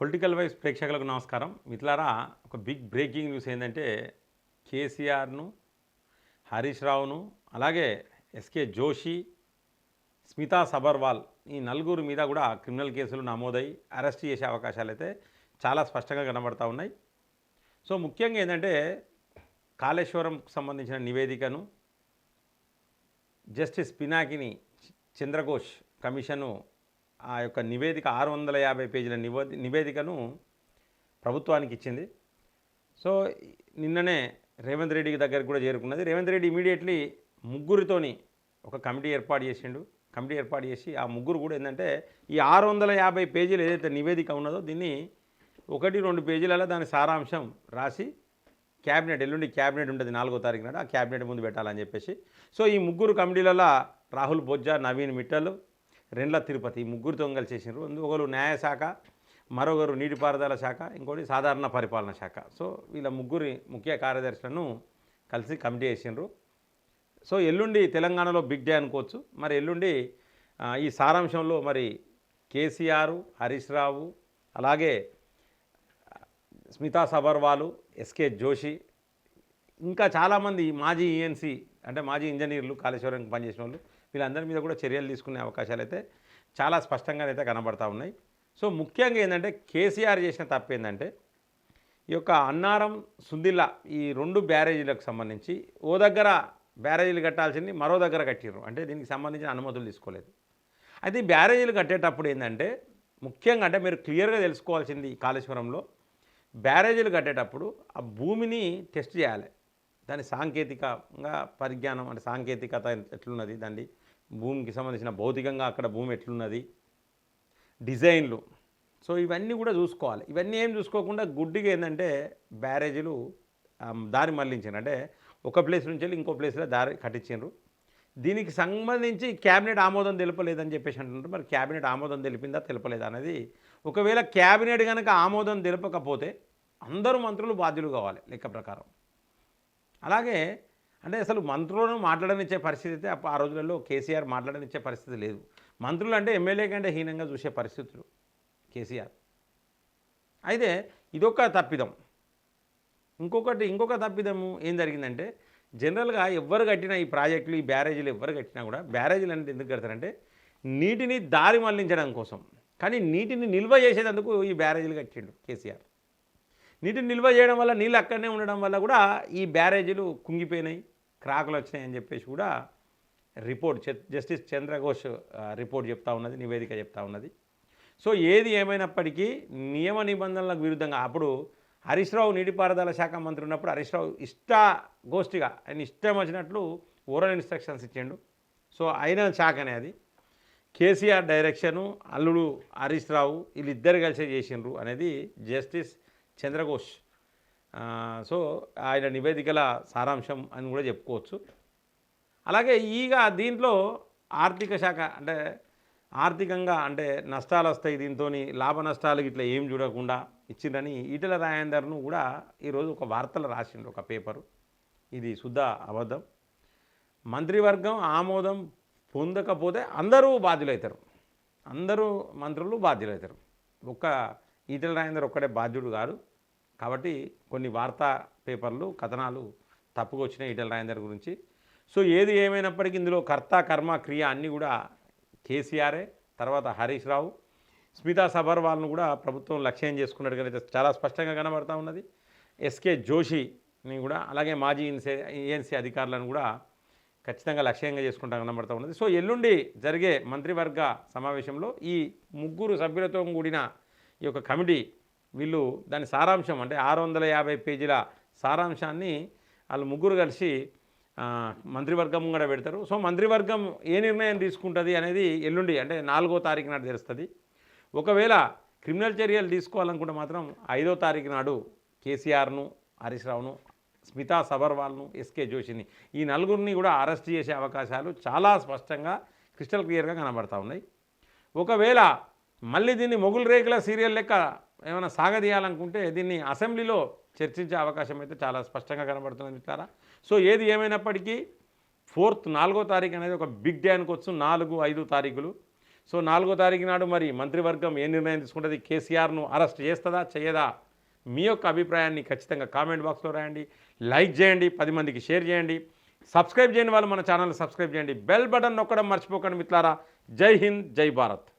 Political wise ప్రేక్షకులకు నమస్కారం. మిత్రులారా ఒక బిగ్ బ్రేకింగ్ న్యూస్ ఏంటంటే కేసీఆర్ను హరీష్ రావును అలాగే ఎస్కే జోషి స్మితా సబర్వాల్ ఈ నలుగురు మీద కూడా క్రిమినల్ కేసులు నమోదై అరెస్ట్ చేసే అవకాశాలు అయితే చాలా స్పష్టంగా కనబడతా ఉన్నాయి. సో ముఖ్యంగా ఏంటంటే కాళేశ్వరంకు సంబంధించిన నివేదికను జస్టిస్ పినాకిని చంద్రఘోష్ కమిషను ఆ యొక్క నివేదిక ఆరు వందల యాభై పేజీల నివేది నివేదికను ప్రభుత్వానికి ఇచ్చింది. సో నిన్ననే రేవంత్ రెడ్డికి దగ్గరికి కూడా చేరుకున్నది. రేవంత్ రెడ్డి ఇమీడియట్లీ ముగ్గురితోని ఒక కమిటీ ఏర్పాటు చేసిండు. కమిటీ ఏర్పాటు చేసి ఆ ముగ్గురు కూడా ఏంటంటే ఈ ఆరు వందల యాభై పేజీలు ఏదైతే నివేదిక ఉన్నదో దీన్ని ఒకటి రెండు పేజీలలో దాని సారాంశం రాసి క్యాబినెట్ ఎల్లుండి క్యాబినెట్ ఉంటుంది నాలుగో తారీఖు నాడు ఆ క్యాబినెట్ ముందు పెట్టాలని చెప్పేసి. సో ఈ ముగ్గురు కమిటీలలో రాహుల్ బొజ్జా నవీన్ మిట్టల్ రెండ్ల తిరుపతి ముగ్గురు ముగ్గురితో కలిసి చేసినారు ఒకరు న్యాయశాఖ మరొకరు నీటిపారుదల శాఖ ఇంకోటి సాధారణ పరిపాలన శాఖ. సో వీళ్ళ ముగ్గురి ముఖ్య కార్యదర్శులను కలిసి కమిటీ వేసిండ్రు. సో ఎల్లుండి తెలంగాణలో బిగ్ డే అనుకోవచ్చు. మరి ఎల్లుండి ఈ సారాంశంలో మరి కేసీఆర్ హరీష్ రావు అలాగే స్మితా సబర్వాలు ఎస్కే జోషి ఇంకా చాలామంది మాజీ ఈఎన్సీ అంటే మాజీ ఇంజనీర్లు కాళేశ్వరం పనిచేసిన వాళ్ళు వీళ్ళందరి మీద కూడా చర్యలు తీసుకునే అవకాశాలు అయితే చాలా స్పష్టంగా అయితే కనబడతా ఉన్నాయి. సో ముఖ్యంగా ఏంటంటే కేసీఆర్ చేసిన తప్పు ఏంటంటే ఈ యొక్క అన్నారం సుందిల్లా ఈ రెండు బ్యారేజీలకు సంబంధించి ఓ దగ్గర బ్యారేజీలు కట్టాల్సింది మరో దగ్గర కట్టిర్రు. అంటే దీనికి సంబంధించిన అనుమతులు తీసుకోలేదు. అయితే ఈ బ్యారేజీలు కట్టేటప్పుడు ఏంటంటే ముఖ్యంగా అంటే మీరు క్లియర్గా తెలుసుకోవాల్సింది ఈ కాళేశ్వరంలో బ్యారేజీలు కట్టేటప్పుడు ఆ భూమిని టెస్ట్ చేయాలి. దాని సాంకేతికంగా పరిజ్ఞానం అంటే సాంకేతికత ఎట్లున్నది దాన్ని భూమికి సంబంధించిన భౌతికంగా అక్కడ భూమి ఎట్లున్నది? డిజైన్లు. సో ఇవన్నీ కూడా చూసుకోవాలి. ఇవన్నీ ఏం చూసుకోకుండా గుడ్డిగా ఏంటంటే బ్యారేజీలు దారి మళ్ళించారు అంటే ఒక ప్లేస్ నుంచి వెళ్ళి ఇంకో ప్లేస్లో దారి కట్టించారు దీనికి సంబంధించి క్యాబినెట్ ఆమోదం తెలపలేదని చెప్పేసి అంటున్నారు. మరి క్యాబినెట్ ఆమోదం తెలిపిందా తెలపలేదా అనేది ఒకవేళ క్యాబినెట్ కనుక ఆమోదం తెలపకపోతే అందరూ మంత్రులు బాధ్యులు కావాలి లెక్క ప్రకారం. అలాగే అంటే అసలు మంత్రులను మాట్లాడనిచ్చే పరిస్థితి అయితే ఆ రోజులలో కేసీఆర్ మాట్లాడనిచ్చే పరిస్థితి లేదు. మంత్రులు అంటే ఎమ్మెల్యే కంటే హీనంగా చూసే పరిస్థితులు కేసీఆర్. అయితే ఇదొక తప్పిదం. ఇంకొకటి ఇంకొక తప్పిదము ఏం జరిగిందంటే జనరల్గా ఎవ్వరు కట్టినా ఈ ప్రాజెక్టులు ఈ బ్యారేజీలు ఎవ్వరు కట్టినా కూడా బ్యారేజీలు అంటే ఎందుకు కడతారంటే నీటిని దారి మళ్ళించడం కోసం. కానీ నీటిని నిల్వ చేసేందుకు ఈ బ్యారేజీలు కట్టిండు కేసీఆర్. నీటిని నిల్వ చేయడం వల్ల నీళ్ళు అక్కడనే ఉండడం వల్ల కూడా ఈ బ్యారేజీలు కుంగిపోయినాయి. క్రాకులు వచ్చినాయని చెప్పేసి కూడా రిపోర్ట్ జస్టిస్ చంద్రఘోష్ రిపోర్ట్ చెప్తా ఉన్నది నివేదిక చెప్తా ఉన్నది. సో ఏది ఏమైనప్పటికీ నియమ నిబంధనలకు విరుద్ధంగా అప్పుడు హరీష్ రావు నీటిపారుదల శాఖ మంత్రి ఉన్నప్పుడు హరీష్ రావు ఇష్ట గోష్ఠిగా ఆయన ఇష్టం వచ్చినట్లు ఓరల్ ఇన్స్ట్రక్షన్స్ ఇచ్చిండు. సో అయిన శాఖనే అది. కేసీఆర్ డైరెక్షను అల్లుడు హరీష్ రావు వీళ్ళిద్దరు కలిసి చేసిండ్రు అనేది జస్టిస్ చంద్రఘోష్ సో ఆయన నివేదికల సారాంశం అని కూడా చెప్పుకోవచ్చు. అలాగే ఈగ దీంట్లో ఆర్థిక శాఖ అంటే ఆర్థికంగా అంటే నష్టాలు వస్తాయి దీంతో లాభ నష్టాలు ఇట్లా ఏం చూడకుండా ఇచ్చిండ్రని ఈటల రాయందర్ను కూడా ఈరోజు ఒక వార్తలు రాసిండు ఒక పేపరు. ఇది శుద్ధ అబద్ధం. మంత్రివర్గం ఆమోదం పొందకపోతే అందరూ బాధ్యులవుతారు అందరూ మంత్రులు బాధ్యులవుతారు ఒక్క ఈటల రాయందర్ ఒక్కడే బాధ్యుడు కాదు కాబట్టి కొన్ని వార్తా పేపర్లు కథనాలు తప్పుగా వచ్చినాయి ఈటెల రాజేందర్ గురించి. సో ఏది ఏమైనప్పటికీ ఇందులో కర్త కర్మ క్రియ అన్నీ కూడా కేసీఆరే తర్వాత హరీష్ రావు. స్మితా సబర్వాల్ను కూడా ప్రభుత్వం లక్ష్యం చేసుకున్నట్టుగా చాలా స్పష్టంగా కనబడతా ఉన్నది. ఎస్కే జోషిని కూడా అలాగే మాజీ ఇన్సే ఏఎన్సీ అధికారులను కూడా ఖచ్చితంగా లక్ష్యంగా చేసుకుంటా కనబడతా ఉన్నది. సో ఎల్లుండి జరిగే మంత్రివర్గ సమావేశంలో ఈ ముగ్గురు సభ్యులతో కూడిన ఈ యొక్క కమిటీ వీళ్ళు దాని సారాంశం అంటే ఆరు వందల యాభై పేజీల సారాంశాన్ని వాళ్ళు ముగ్గురు కలిసి మంత్రివర్గం కూడా పెడతారు. సో మంత్రివర్గం ఏ నిర్ణయం తీసుకుంటుంది అనేది ఎల్లుండి అంటే నాలుగో తారీఖు నాడు తెలుస్తుంది. ఒకవేళ క్రిమినల్ చర్యలు తీసుకోవాలనుకుంటే మాత్రం ఐదో తారీఖు నాడు కేసీఆర్ను హరీష్ రావును స్మితా సబర్వాల్ను ఎస్కే జోషిని ఈ నలుగురిని కూడా అరెస్ట్ చేసే అవకాశాలు చాలా స్పష్టంగా క్రిస్టల్ క్లియర్గా కనబడతా ఉన్నాయి. ఒకవేళ మళ్ళీ దీన్ని మొగుల్ రేకుల సీరియల్ లెక్క ఏమైనా సాగదీయాలనుకుంటే దీన్ని అసెంబ్లీలో చర్చించే అవకాశం అయితే చాలా స్పష్టంగా కనబడుతుంది మిత్రారా సో ఏది ఏమైనప్పటికీ ఫోర్త్ నాలుగో తారీఖు అనేది ఒక బిగ్ డే అనుకోవచ్చు నాలుగు ఐదు తారీఖులు. సో నాలుగో తారీఖు నాడు మరి మంత్రివర్గం ఏ నిర్ణయం తీసుకుంటుంది కేసీఆర్ను అరెస్ట్ చేస్తుందా చేయదా? మీ యొక్క అభిప్రాయాన్ని ఖచ్చితంగా కామెంట్ బాక్స్లో రాయండి. లైక్ చేయండి పది మందికి షేర్ చేయండి. సబ్స్క్రైబ్ చేయని వాళ్ళు మన ఛానల్ సబ్స్క్రైబ్ చేయండి. బెల్ బటన్ నొక్కడం మర్చిపోకండి మిత్లారా జై హింద్ జై భారత్.